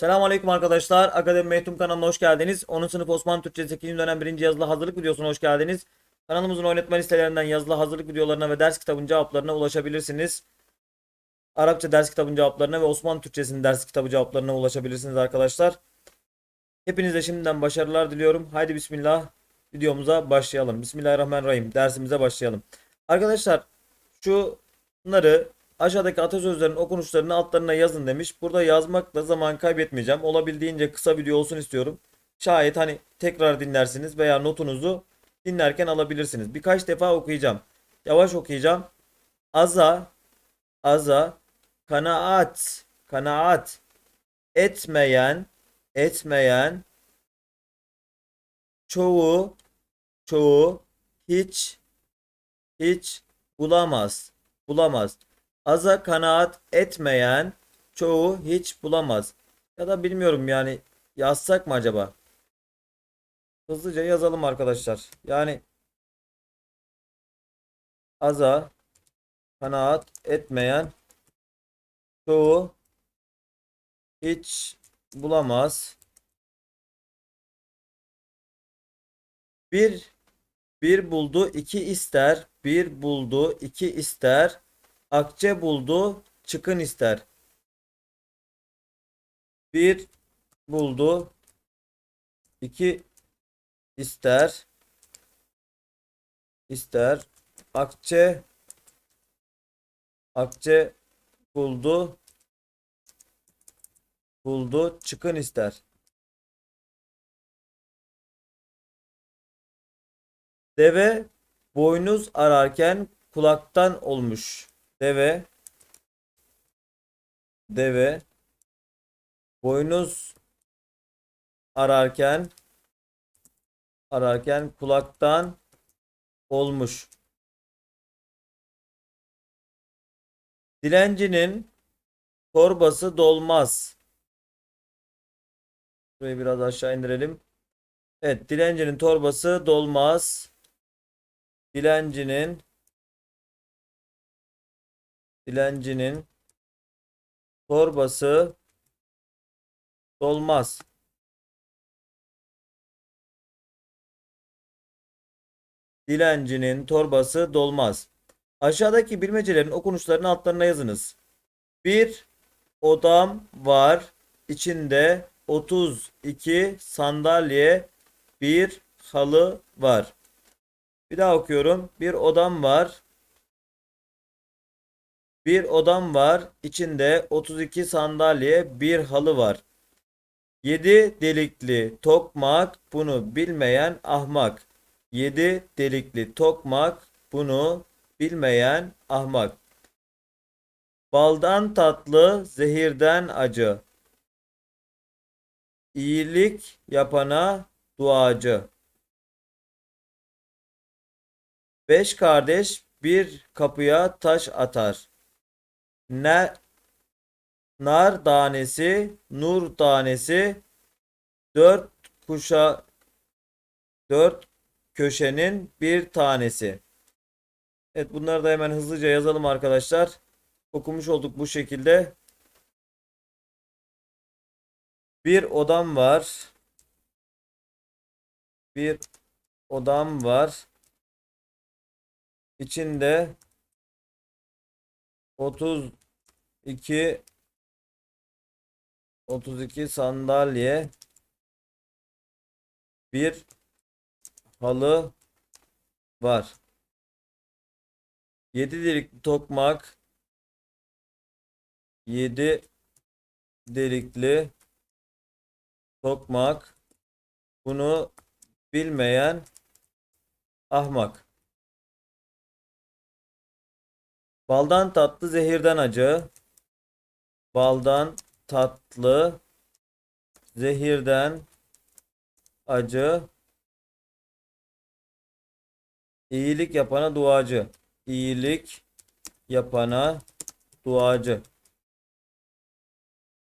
Selamünaleyküm arkadaşlar. Akademi Mehtum kanalına hoş geldiniz. 10. sınıf Osmanlı Türkçe 8. dönem 1. yazılı hazırlık videosuna hoş geldiniz. Kanalımızın oynatma listelerinden yazılı hazırlık videolarına ve ders kitabının cevaplarına ulaşabilirsiniz. Arapça ders kitabının cevaplarına ve Osmanlı Türkçesinin ders kitabı cevaplarına ulaşabilirsiniz arkadaşlar. Hepinize şimdiden başarılar diliyorum. Haydi bismillah videomuza başlayalım. Bismillahirrahmanirrahim. Dersimize başlayalım. Arkadaşlar şunları aşağıdaki atasözlerin okunuşlarını altlarına yazın demiş. Burada yazmakla zaman kaybetmeyeceğim. Olabildiğince kısa video olsun istiyorum. Şayet hani tekrar dinlersiniz veya notunuzu dinlerken alabilirsiniz. Birkaç defa okuyacağım. Yavaş okuyacağım. Aza, aza, kanaat, kanaat, etmeyen, etmeyen, çoğu, çoğu, hiç, hiç bulamaz, bulamaz. Aza kanaat etmeyen çoğu hiç bulamaz. Ya da bilmiyorum yani yazsak mı acaba? Hızlıca yazalım arkadaşlar. Yani aza kanaat etmeyen çoğu hiç bulamaz. Bir bir buldu iki ister. Bir buldu iki ister. Akçe buldu çıkın ister. Bir buldu iki ister ister akçe akçe buldu buldu çıkın ister. Deve boynuz ararken kulaktan olmuş. Deve deve boynuz ararken ararken kulaktan olmuş. Dilencinin torbası dolmaz. Burayı biraz aşağı indirelim. Evet, dilencinin torbası dolmaz. Dilencinin dilencinin torbası dolmaz. Dilencinin torbası dolmaz. Aşağıdaki bilmecelerin okunuşlarını altlarına yazınız. Bir odam var. İçinde 32 sandalye, bir halı var. Bir daha okuyorum. Bir odam var. Bir odam var. İçinde 32 sandalye, bir halı var. 7 delikli tokmak bunu bilmeyen ahmak. 7 delikli tokmak bunu bilmeyen ahmak. Baldan tatlı, zehirden acı. İyilik yapana duacı. Beş kardeş bir kapıya taş atar. Ne nar tanesi, nur tanesi, dört kuşa dört köşenin bir tanesi. Evet bunları da hemen hızlıca yazalım arkadaşlar. Okumuş olduk bu şekilde. Bir odam var. Bir odam var. İçinde 32 32 sandalye bir halı var. 7 delikli tokmak 7 delikli tokmak bunu bilmeyen ahmak. Baldan tatlı zehirden acı. Baldan tatlı zehirden acı. İyilik yapana duacı. İyilik yapana duacı.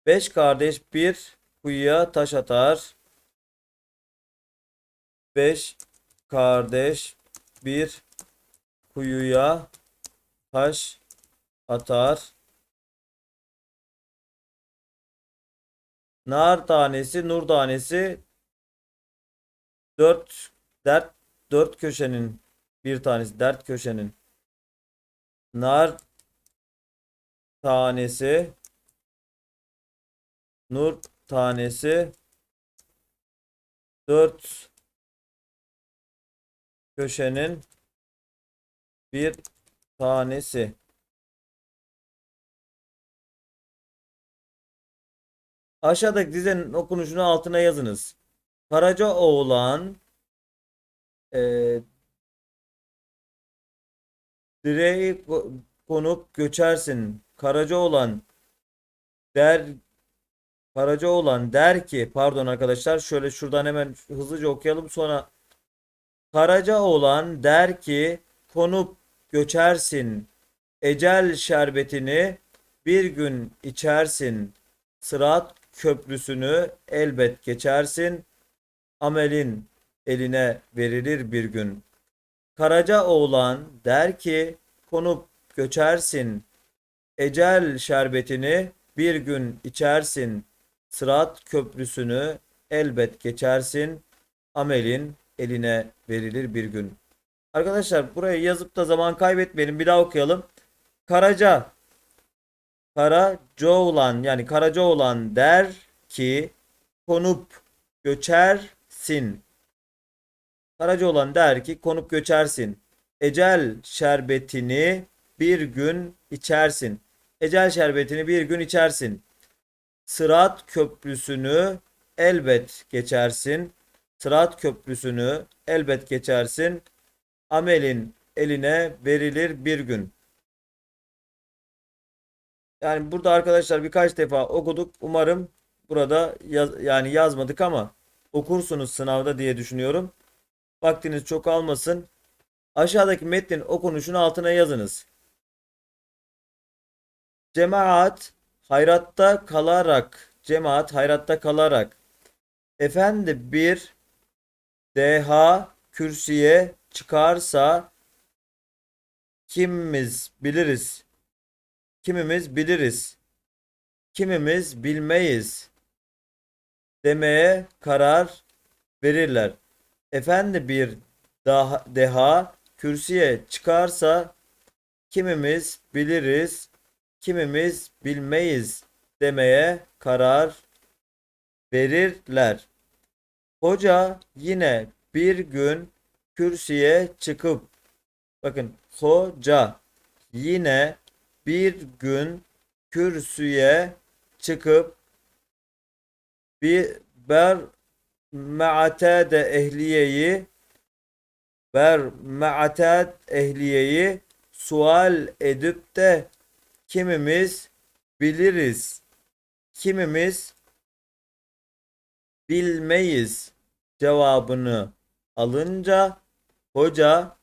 Beş kardeş bir kuyuya taş atar. Beş kardeş bir kuyuya taş atar. Nar tanesi, nur tanesi. Dört dert dört köşenin bir tanesi dert köşenin. Nar tanesi. Nur tanesi. Dört köşenin bir tanesi. Aşağıdaki dizenin okunuşunu altına yazınız. Karacaoğlan e, direği ko- konup göçersin. Karacaoğlan der Karacaoğlan der ki pardon arkadaşlar şöyle şuradan hemen hızlıca okuyalım sonra Karacaoğlan der ki konup göçersin. Ecel şerbetini bir gün içersin. Sırat köprüsünü elbet geçersin. Amelin eline verilir bir gün. Karacaoğlan der ki konup göçersin. Ecel şerbetini bir gün içersin. Sırat köprüsünü elbet geçersin. Amelin eline verilir bir gün. Arkadaşlar burayı yazıp da zaman kaybetmeyelim. Bir daha okuyalım. Karaca Karacaoğlan yani Karacaoğlan der ki konup göçersin. Karacaoğlan der ki konup göçersin. Ecel şerbetini bir gün içersin. Ecel şerbetini bir gün içersin. Sırat köprüsünü elbet geçersin. Sırat köprüsünü elbet geçersin. Amelin eline verilir bir gün. Yani burada arkadaşlar birkaç defa okuduk. Umarım burada yaz, yani yazmadık ama okursunuz sınavda diye düşünüyorum. Vaktiniz çok almasın. Aşağıdaki metnin okunuşun altına yazınız. Cemaat hayratta kalarak, cemaat hayratta kalarak efendi bir deha kürsüye çıkarsa kimimiz biliriz. Kimimiz biliriz. Kimimiz bilmeyiz demeye karar verirler. Efendi bir daha, deha kürsüye çıkarsa kimimiz biliriz, kimimiz bilmeyiz demeye karar verirler. Hoca yine bir gün kürsüye çıkıp bakın hoca yine bir gün kürsüye çıkıp bir ber me'atade ehliyeyi ber me'ated ehliyeyi sual edip de kimimiz biliriz kimimiz bilmeyiz cevabını alınca hoca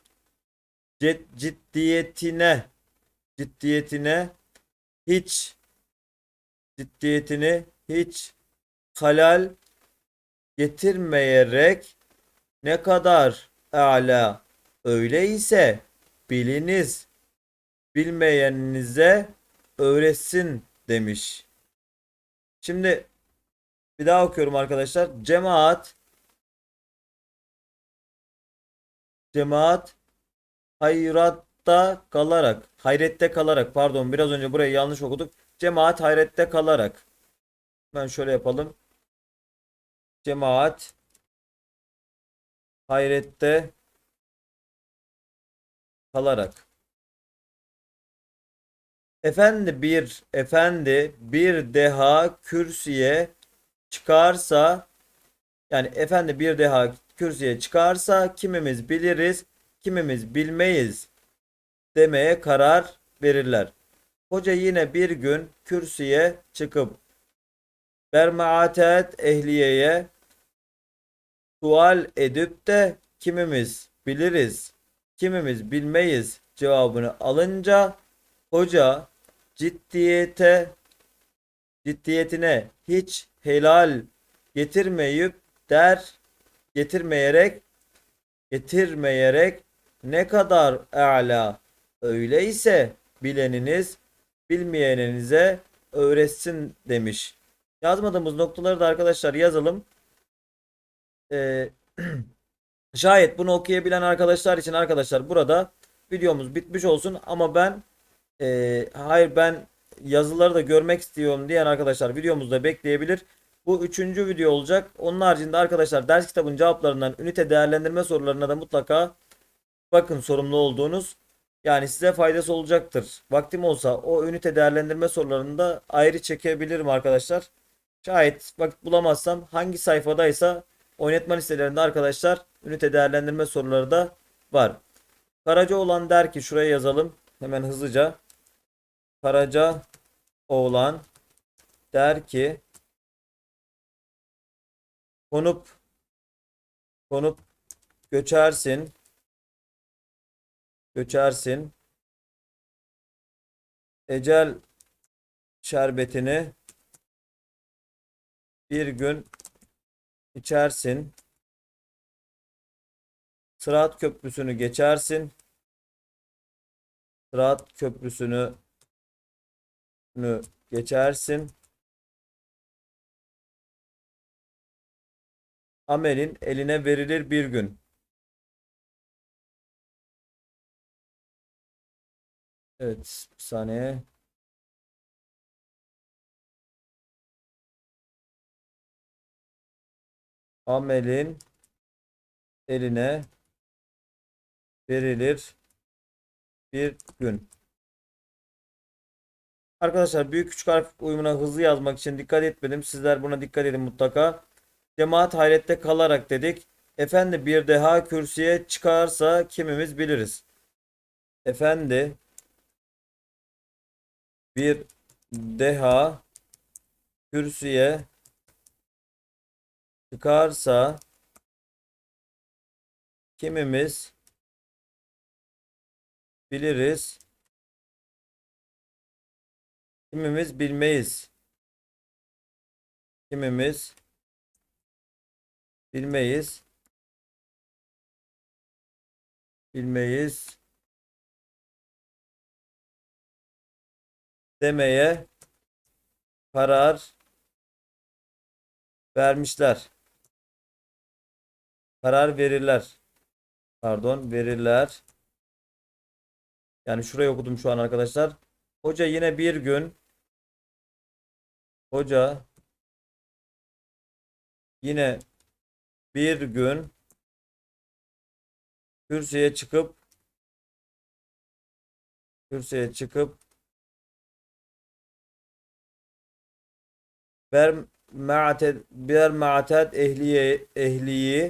cid- ciddiyetine ciddiyetine hiç ciddiyetini hiç halal getirmeyerek ne kadar âlâ öyleyse biliniz bilmeyeninize öğretsin demiş. Şimdi bir daha okuyorum arkadaşlar. Cemaat cemaat hayratta kalarak hayrette kalarak pardon biraz önce burayı yanlış okuduk. Cemaat hayrette kalarak ben şöyle yapalım. Cemaat hayrette kalarak Efendi bir efendi bir deha kürsüye çıkarsa yani efendi bir deha kürsüye çıkarsa kimimiz biliriz kimimiz bilmeyiz demeye karar verirler. Hoca yine bir gün kürsüye çıkıp bermaatet ehliyeye sual edip de kimimiz biliriz kimimiz bilmeyiz cevabını alınca hoca ciddiyete ciddiyetine hiç helal getirmeyip der getirmeyerek getirmeyerek ne kadar a'la öyleyse bileniniz bilmeyeninize öğretsin demiş. Yazmadığımız noktaları da arkadaşlar yazalım. Ee, şayet bunu okuyabilen arkadaşlar için arkadaşlar burada videomuz bitmiş olsun ama ben ee, hayır ben yazıları da görmek istiyorum diyen arkadaşlar videomuzda bekleyebilir. Bu üçüncü video olacak. Onun haricinde arkadaşlar ders kitabın cevaplarından ünite değerlendirme sorularına da mutlaka bakın sorumlu olduğunuz. Yani size faydası olacaktır. Vaktim olsa o ünite değerlendirme sorularını da ayrı çekebilirim arkadaşlar. Şayet vakit bulamazsam hangi sayfadaysa oynatma listelerinde arkadaşlar ünite değerlendirme soruları da var. Karaca olan der ki şuraya yazalım hemen hızlıca. Karaca oğlan der ki konup konup göçersin göçersin ecel şerbetini bir gün içersin Sırat köprüsünü geçersin Sırat köprüsünü nü geçersin. Amelin eline verilir bir gün. Evet, bir saniye. Amelin eline verilir bir gün. Arkadaşlar büyük küçük harf uyumuna hızlı yazmak için dikkat etmedim. Sizler buna dikkat edin mutlaka. Cemaat hayrette kalarak dedik. Efendi bir deha kürsüye çıkarsa kimimiz biliriz. Efendi bir deha kürsüye çıkarsa kimimiz biliriz. Kimimiz bilmeyiz. Kimimiz bilmeyiz. Bilmeyiz. Demeye karar vermişler. Karar verirler. Pardon, verirler. Yani şurayı okudum şu an arkadaşlar. Hoca yine bir gün Hoca yine bir gün kürsüye çıkıp kürsüye çıkıp ber ma'ated ber ma'ated ehliye ehliyi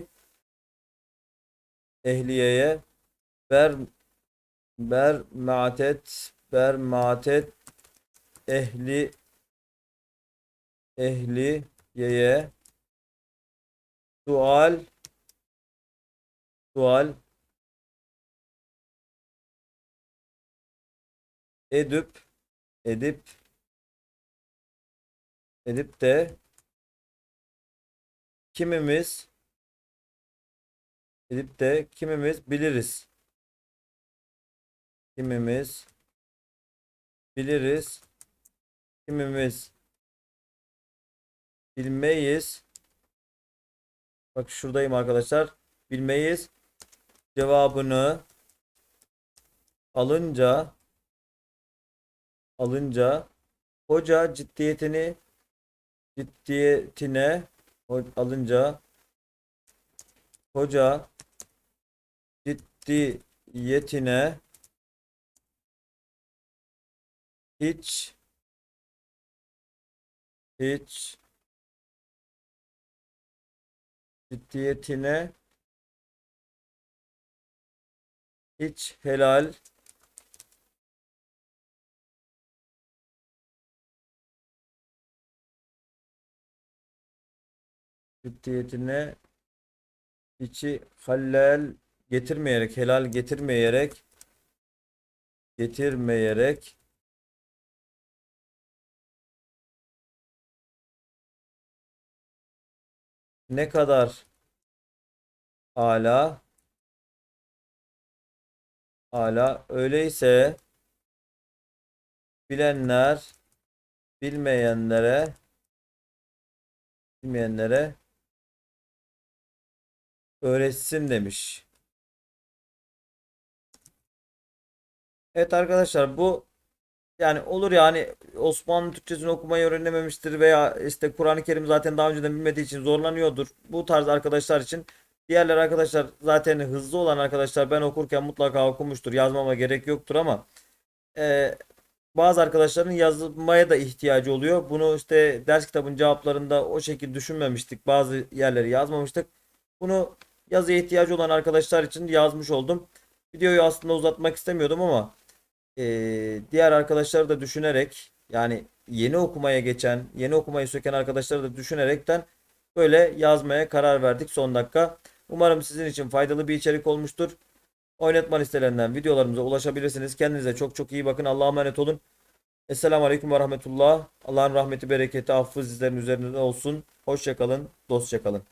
ehliyeye ber ber ma'atet ber ma'atet ehli ehliyeye sual sual edip edip edip de kimimiz edip de kimimiz biliriz. Kimimiz biliriz. Kimimiz bilmeyiz. Bak şuradayım arkadaşlar. Bilmeyiz. Cevabını alınca alınca hoca ciddiyetini ciddiyetine alınca hoca ciddiyetine hiç hiç ciddiyetine hiç helal ciddiyetine içi halal getirmeyerek helal getirmeyerek getirmeyerek ne kadar hala hala öyleyse bilenler bilmeyenlere Bilmeyenlere öğretsin demiş. Evet arkadaşlar bu yani olur yani Osmanlı Türkçesini okumayı öğrenememiştir veya işte Kur'an-ı Kerim zaten daha önceden bilmediği için zorlanıyordur. Bu tarz arkadaşlar için diğerler arkadaşlar zaten hızlı olan arkadaşlar ben okurken mutlaka okumuştur. Yazmama gerek yoktur ama e, bazı arkadaşların yazmaya da ihtiyacı oluyor. Bunu işte ders kitabın cevaplarında o şekilde düşünmemiştik. Bazı yerleri yazmamıştık. Bunu yazıya ihtiyacı olan arkadaşlar için yazmış oldum. Videoyu aslında uzatmak istemiyordum ama eee, diğer arkadaşları da düşünerek yani yeni okumaya geçen, yeni okumayı söken arkadaşları da düşünerekten böyle yazmaya karar verdik son dakika. Umarım sizin için faydalı bir içerik olmuştur. Oynatma listelerinden videolarımıza ulaşabilirsiniz. Kendinize çok çok iyi bakın. Allah'a emanet olun. Esselamu Aleyküm ve Rahmetullah. Allah'ın rahmeti, bereketi, affı sizlerin üzerinde olsun. Hoşça kalın, dostça kalın.